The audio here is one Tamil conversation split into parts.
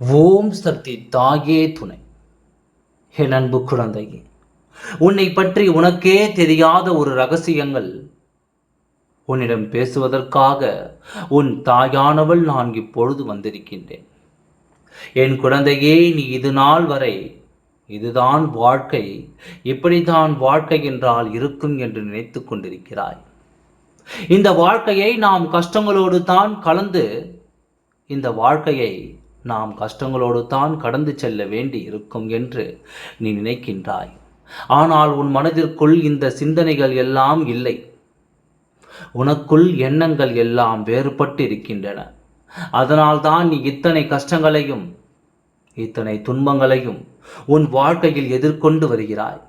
ஓம் சக்தி தாயே துணை. என் அன்பு குழந்தையே உன்னை பற்றி உனக்கே தெரியாத ஒரு ரகசியங்கள். உன்னிடம் பேசுவதற்காக உன் தாயானவள் நான் இப்பொழுது வந்திருக்கின்றேன். என் குழந்தையே நீ இது நாள் வரை இதுதான் வாழ்க்கை இப்படித்தான் வாழ்க்கை என்றால் இருக்கும் என்று நினைத்து கொண்டிருக்கிறாய். இந்த வாழ்க்கையை நாம் கஷ்டங்களோடு தான் கலந்து இந்த வாழ்க்கையை நாம் கஷ்டங்களோடு தான் கடந்து செல்ல வேண்டி இருக்கும் என்று நீ நினைக்கின்றாய். ஆனால் உன் மனதிற்குள் இந்த சிந்தனைகள் எல்லாம் இல்லை. உனக்குள் எண்ணங்கள் எல்லாம் வேறுபட்டு இருக்கின்றன அதனால்தான் நீ இத்தனை கஷ்டங்களையும் இத்தனை துன்பங்களையும் உன் வாழ்க்கையில் எதிர்கொண்டு வருகிறாய்.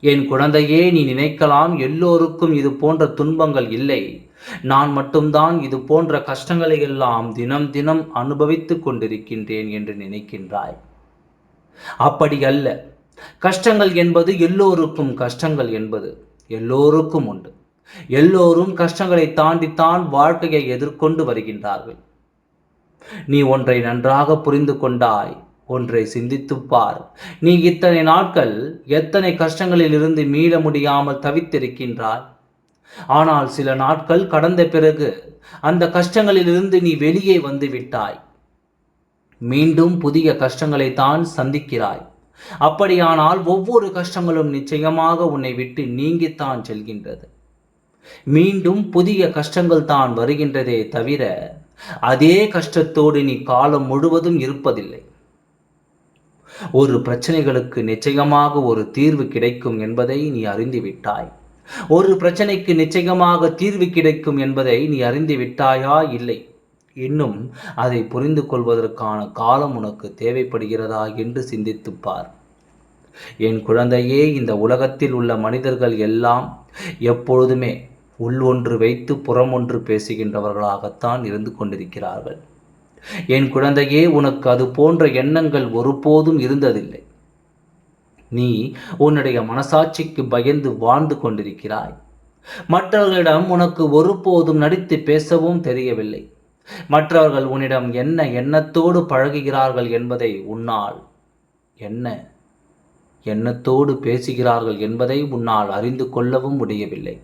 என் குழந்தையே நீ நினைக்கலாம் எல்லோருக்கும் இது போன்ற துன்பங்கள் இல்லை. நான் மட்டும்தான் இது போன்ற கஷ்டங்களை எல்லாம் தினம் தினம் அனுபவித்துக் கொண்டிருக்கின்றேன் என்று நினைக்கின்றாய். அப்படி அல்ல. கஷ்டங்கள் என்பது எல்லோருக்கும் கஷ்டங்கள் என்பது எல்லோருக்கும் உண்டு. எல்லோரும் கஷ்டங்களை தாண்டித்தான் வாழ்க்கையை எதிர்கொண்டு வருகின்றார்கள். நீ ஒன்றை நன்றாக புரிந்து கொண்டாய். ஒன்றை சிந்தித்துப்பார் நீ இத்தனை நாட்கள் எத்தனை கஷ்டங்களில் இருந்து மீள முடியாமல் தவித்திருக்கின்றாய்? ஆனால் சில நாட்கள் கடந்த பிறகு அந்த கஷ்டங்களிலிருந்து நீ வெளியே வந்து விட்டாய். மீண்டும் புதிய கஷ்டங்களை தான் சந்திக்கிறாய். அப்படியானால் ஒவ்வொரு கஷ்டங்களும் நிச்சயமாக உன்னை விட்டு நீங்கித்தான் செல்கின்றது. மீண்டும் புதிய கஷ்டங்கள் தான் வருகின்றதே தவிர அதே கஷ்டத்தோடு நீ காலம் முழுவதும் இருப்பதில்லை. ஒரு பிரச்சனைகளுக்கு நிச்சயமாக ஒரு தீர்வு கிடைக்கும் என்பதை நீ அறிந்துவிட்டாய். ஒரு பிரச்சனைக்கு நிச்சயமாக தீர்வு கிடைக்கும் என்பதை நீ அறிந்து விட்டாயா இல்லை. இன்னும் அதை புரிந்து கொள்வதற்கான காலம் உனக்கு தேவைப்படுகிறதா என்று சிந்தித்துப் பார். என் குழந்தையே இந்த உலகத்தில் உள்ள மனிதர்கள் எல்லாம் எப்பொழுதுமே உள் ஒன்று வைத்து புறம் ஒன்று பேசுகின்றவர்களாகத்தான் இருந்து கொண்டிருக்கிறார்கள். என் குழந்தையே உனக்கு அது போன்ற எண்ணங்கள் ஒருபோதும் இருந்ததில்லை. நீ உன்னுடைய மனசாட்சிக்கு பயந்து வாழ்ந்து கொண்டிருக்கிறாய். மற்றவர்களிடம் உனக்கு ஒருபோதும் நடித்து பேசவும் தெரியவில்லை. மற்றவர்கள் உன்னிடம் என்ன எண்ணத்தோடு பழகுகிறார்கள் என்பதை உன்னால் என்ன எண்ணத்தோடு பேசுகிறார்கள் என்பதை உன்னால் அறிந்து கொள்ளவும் முடியவில்லை.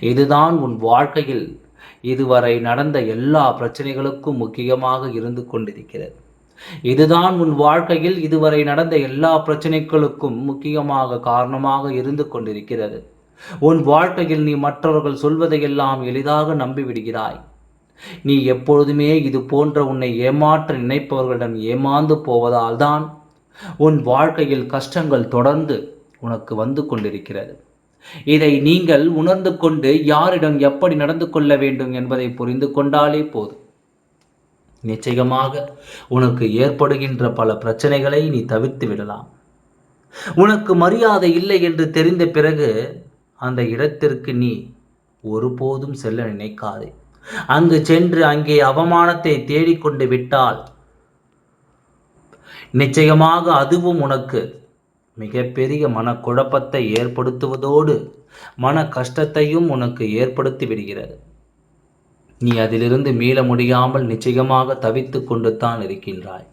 இதுதான் உன் வாழ்க்கையில் இதுவரை நடந்த எல்லா பிரச்சனைகளுக்கும் முக்கியமாக இருந்து கொண்டிருக்கிறது. இதுதான் உன் வாழ்க்கையில் இதுவரை நடந்த எல்லா பிரச்சனைகளுக்கும் முக்கியமாக காரணமாக இருந்து கொண்டிருக்கிறது. உன் வாழ்க்கையில் நீ மற்றவர்கள் சொல்வதையெல்லாம் எளிதாக நம்பிவிடுகிறாய். நீ எப்பொழுதுமே இது போன்ற உன்னை ஏமாற்ற நினைப்பவர்களிடம் ஏமாந்து போவதால் தான் உன் வாழ்க்கையில் கஷ்டங்கள் தொடர்ந்து உனக்கு வந்து கொண்டிருக்கிறது. இதை நீங்கள் உணர்ந்து கொண்டு யாரிடம் எப்படி நடந்து கொள்ள வேண்டும் என்பதை புரிந்து கொண்டாலே போதும். நிச்சயமாக உனக்கு ஏற்படுகின்ற பல பிரச்சனைகளை நீ தவிர்த்து விடலாம். உனக்கு மரியாதை இல்லை என்று தெரிந்த பிறகு அந்த இடத்திற்கு நீ ஒருபோதும் செல்ல நினைக்காதே. அங்கு சென்று அங்கே அவமானத்தை தேடிக்கொண்டு விட்டால் நிச்சயமாக அதுவும் உனக்கு மிகப்பெரிய மனக்குழப்பத்தை ஏற்படுத்துவதோடு மன கஷ்டத்தையும் உனக்கு ஏற்படுத்தி விடுகிறது. நீ அதிலிருந்து மீள முடியாமல் நிச்சயமாக தவித்து கொண்டு தான் இருக்கின்றாய்.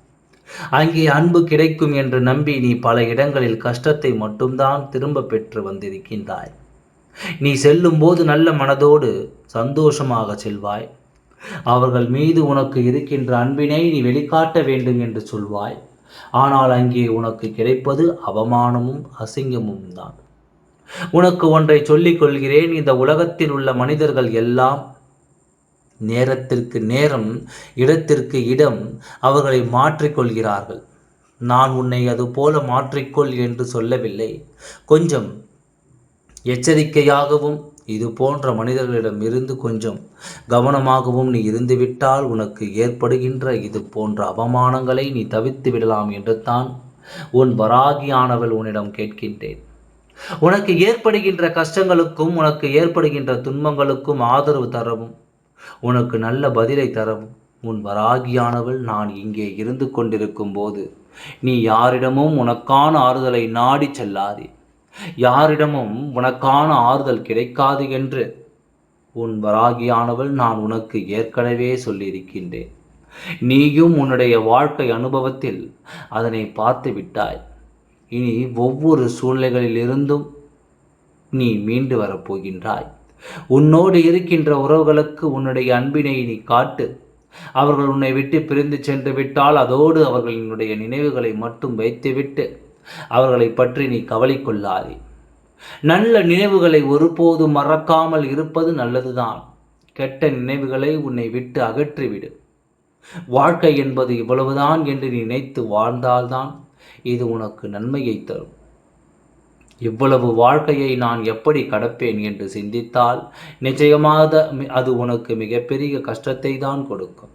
அங்கே அன்பு கிடைக்கும் என்று நம்பி நீ பல இடங்களில் கஷ்டத்தை மட்டும்தான் திரும்ப பெற்று வந்திருக்கின்றாய். நீ செல்லும் போது நல்ல மனதோடு சந்தோஷமாக செல்வாய். அவர்கள் மீது உனக்கு இருக்கின்ற அன்பினை நீ வெளிக்காட்ட வேண்டும் என்று சொல்வாய். ஆனால் அங்கே உனக்கு கிடைப்பது அவமானமும் அசிங்கமும் தான். உனக்கு ஒன்றை சொல்லிக் கொள்கிறேன் இந்த உலகத்தில் உள்ள மனிதர்கள் எல்லாம் நேரத்திற்கு நேரம் இடத்திற்கு இடம் அவர்களை மாற்றிக்கொள்கிறார்கள் நான் உன்னை அதுபோல மாற்றிக்கொள் என்று சொல்லவில்லை. கொஞ்சம் எச்சரிக்கையாகவும் இது போன்ற மனிதர்களிடம் இருந்து கொஞ்சம் கவனமாகவும் நீ இருந்துவிட்டால் உனக்கு ஏற்படுகின்ற இது போன்ற அவமானங்களை நீ தவிர்த்து விடலாம் என்று தான் உன் வராகியானவள் உன்னிடம் கேட்கின்றேன். உனக்கு ஏற்படுகின்ற கஷ்டங்களுக்கும் உனக்கு ஏற்படுகின்ற துன்பங்களுக்கும் ஆதரவு தரவும் உனக்கு நல்ல பதிலை தரவும். உன் வராகியானவள் நான் இங்கே இருந்து கொண்டிருக்கும் போது நீ யாரிடமும் உனக்கான ஆறுதலை நாடி செல்லாதே. யாரிடமும் உனக்கான ஆறுதல் கிடைக்காது என்று. உன் வராகியானவள் நான் உனக்கு ஏற்கனவே சொல்லியிருக்கின்றேன். நீயும் உன்னுடைய வாழ்க்கை அனுபவத்தில் அதனை பார்த்து விட்டாய். இனி ஒவ்வொரு சூழ்நிலைகளிலிருந்தும் நீ மீண்டு வரப்போகின்றாய். உன்னோடு இருக்கின்ற உறவுகளுக்கு உன்னுடைய அன்பினை நீ காட்டு. அவர்கள் உன்னை விட்டு பிரிந்து சென்று விட்டால் அதோடு அவர்களினுடைய நினைவுகளை மட்டும் வைத்துவிட்டு அவர்களை பற்றி நீ கவலை கொள்ளாதே நல்ல நினைவுகளை ஒருபோதும் மறக்காமல் இருப்பது நல்லதுதான். கெட்ட நினைவுகளை உன்னை விட்டு அகற்றிவிடு. வாழ்க்கை என்பது இவ்வளவுதான் என்று நினைத்து வாழ்ந்தால்தான் இது உனக்கு நன்மையை தரும். இவ்வளவு வாழ்க்கையை நான் எப்படி கடப்பேன் என்று சிந்தித்தால் நிச்சயமாக அது உனக்கு மிகப்பெரிய கஷ்டத்தை தான் கொடுக்கும்.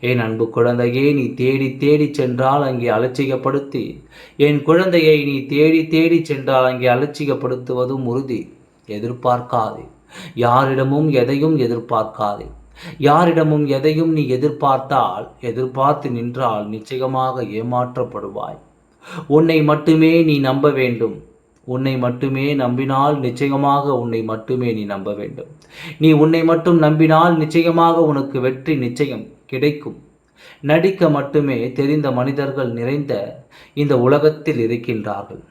என் அன்பு குழந்தையே நீ தேடி தேடி சென்றால் அங்கே அலட்சியப்படுத்தி. என் குழந்தையை நீ தேடி தேடி சென்றால் அங்கே அலட்சியப்படுத்துவதும் உறுதி. எதிர்பார்க்காதே. யாரிடமும் எதையும் எதிர்பார்க்காதே. யாரிடமும் எதையும் நீ எதிர்பார்த்தால் எதிர்பார்த்து நின்றால் நிச்சயமாக ஏமாற்றப்படுவாய். உன்னை மட்டுமே நீ நம்ப வேண்டும். உன்னை மட்டுமே நம்பினால் நிச்சயமாக உன்னை மட்டுமே நீ நம்ப வேண்டும். நீ உன்னை மட்டும் நம்பினால் நிச்சயமாக உனக்கு வெற்றி நிச்சயம். கிடைக்கும். நடிக்க மட்டுமே தெரிந்த மனிதர்கள் நிறைந்த இந்த உலகத்தில் இருக்கின்றார்கள்.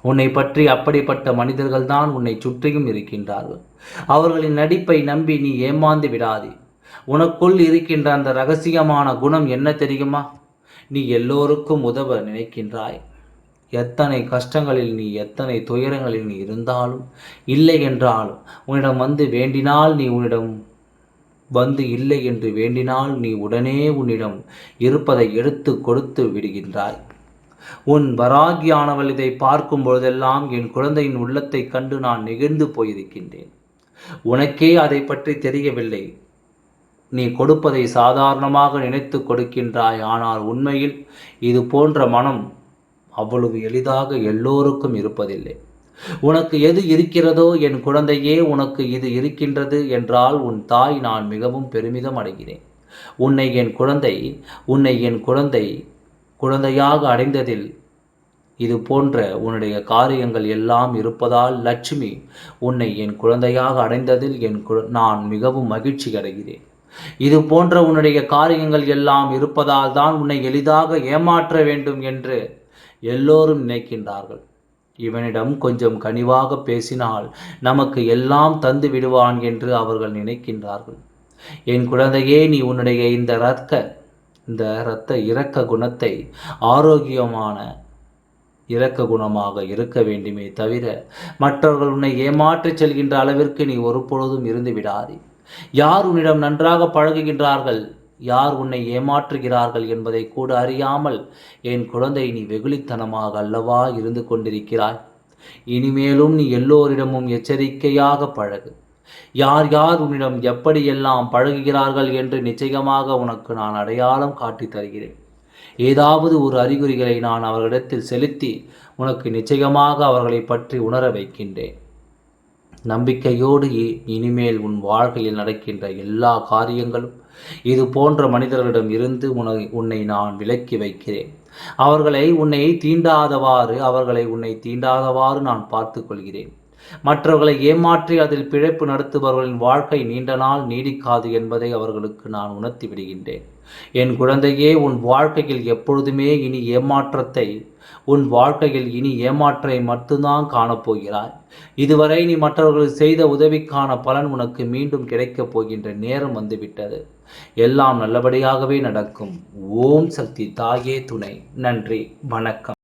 உன்னை பற்றி அப்படிப்பட்ட மனிதர்கள் தான் உன்னை சுற்றியும் இருக்கின்றார்கள். அவர்களின் நடிப்பை நம்பி நீ ஏமாந்து விடாதே. உனக்குள் இருக்கின்ற அந்த ரகசியமான குணம் என்ன தெரியுமா? நீ எல்லோருக்கும் உதவ நினைக்கின்றாய். எத்தனை கஷ்டங்களில் நீ எத்தனை துயரங்களில் நீ இருந்தாலும் இல்லை என்றாலும் உன்னிடம் வந்து வேண்டினால் நீ உன்னிடம் வந்து இல்லை என்று வேண்டினால் நீ உடனே உன்னிடம் இருப்பதை எடுத்து கொடுத்து விடுகின்றாய். உன் வராகியானவள் இதை பார்க்கும் பொழுதெல்லாம் என் குழந்தையின் உள்ளத்தை கண்டு நான் நெகிழ்ந்து போயிருக்கின்றேன். உனக்கே அதை பற்றி தெரியவில்லை. நீ கொடுப்பதை சாதாரணமாக நினைத்து கொடுக்கின்றாய். ஆனால் உண்மையில் இது போன்ற மனம் அவ்வளவு எளிதாக எல்லோருக்கும் இருப்பதில்லை. உனக்கு எது இருக்கிறதோ என் குழந்தையே உனக்கு இது இருக்கின்றது என்றால் உன் தாய் நான் மிகவும் பெருமிதம் அடைகிறேன். உன்னை என் குழந்தை உன்னை என் குழந்தை குழந்தையாக அடைந்ததில் இது போன்ற உன்னுடைய காரியங்கள் எல்லாம் இருப்பதால் லட்சுமி உன்னை என் குழந்தையாக அடைந்ததில் என் நான் மிகவும் மகிழ்ச்சி அடைகிறேன். இது போன்ற உன்னுடைய காரியங்கள் எல்லாம் இருப்பதால் தான் உன்னை எளிதாக ஏமாற்ற வேண்டும் என்று எல்லோரும் நினைக்கின்றார்கள். இவனிடம் கொஞ்சம் கனிவாக பேசினால் நமக்கு எல்லாம் தந்து விடுவான் என்று அவர்கள் நினைக்கின்றார்கள். என் குழந்தையே நீ உன்னுடைய இந்த இரத்த இந்த இரத்த இரக்க குணத்தை ஆரோக்கியமான இரக்க குணமாக இருக்க வேண்டுமே தவிர மற்றவர்கள் உன்னை ஏமாற்றிச் செல்கின்ற அளவிற்கு நீ ஒருபொழுதும் இருந்து விடாதே. யார் உன்னிடம் நன்றாக பழகுகின்றார்கள்? யார் உன்னை ஏமாற்றுகிறார்கள் என்பதை கூட அறியாமல் என் குழந்தை நீ வெகுளித்தனமாக அல்லவா இருந்து கொண்டிருக்கிறாய்? இனிமேலும் நீ எல்லோரிடமும் எச்சரிக்கையாக பழகு. யார் யார் உன்னிடம் எப்படியெல்லாம் பழகுகிறார்கள் என்று நிச்சயமாக உனக்கு நான் அடையாளம் காட்டி தருகிறேன். ஏதாவது ஒரு அறிகுறிகளை நான் அவர்களிடத்தில் செலுத்தி உனக்கு நிச்சயமாக அவர்களை பற்றி உணர வைக்கின்றேன். நம்பிக்கையோடு இனிமேல் உன் வாழ்க்கையில் நடக்கின்ற எல்லா காரியங்களும் இது போன்ற மனிதர்களிடம் இருந்து உன்னை உன்னை நான் விலக்கி வைக்கிறேன். அவர்களை உன்னை தீண்டாதவாறு அவர்களை உன்னை தீண்டாதவாறு நான் பார்த்து கொள்கிறேன் மற்றவர்களை ஏமாற்றி அதில் பிழைப்பு நடத்துபவர்களின் வாழ்க்கை நீண்ட நாள் நீடிக்காது என்பதை அவர்களுக்கு நான் உணர்த்தி விடுகின்றேன். என் குழந்தையே உன் வாழ்க்கையில் எப்பொழுதுமே இனி ஏமாற்றத்தை உன் வாழ்க்கையில் இனி ஏமாற்றை மட்டும்தான் காணப்போகிறாய். இதுவரை நீ மற்றவர்கள் செய்த உதவிக்கான பலன் உனக்கு மீண்டும் கிடைக்கப் போகின்ற நேரம் வந்துவிட்டது. எல்லாம் நல்லபடியாகவே நடக்கும். ஓம் சக்தி தாயே துணை. நன்றி. வணக்கம்.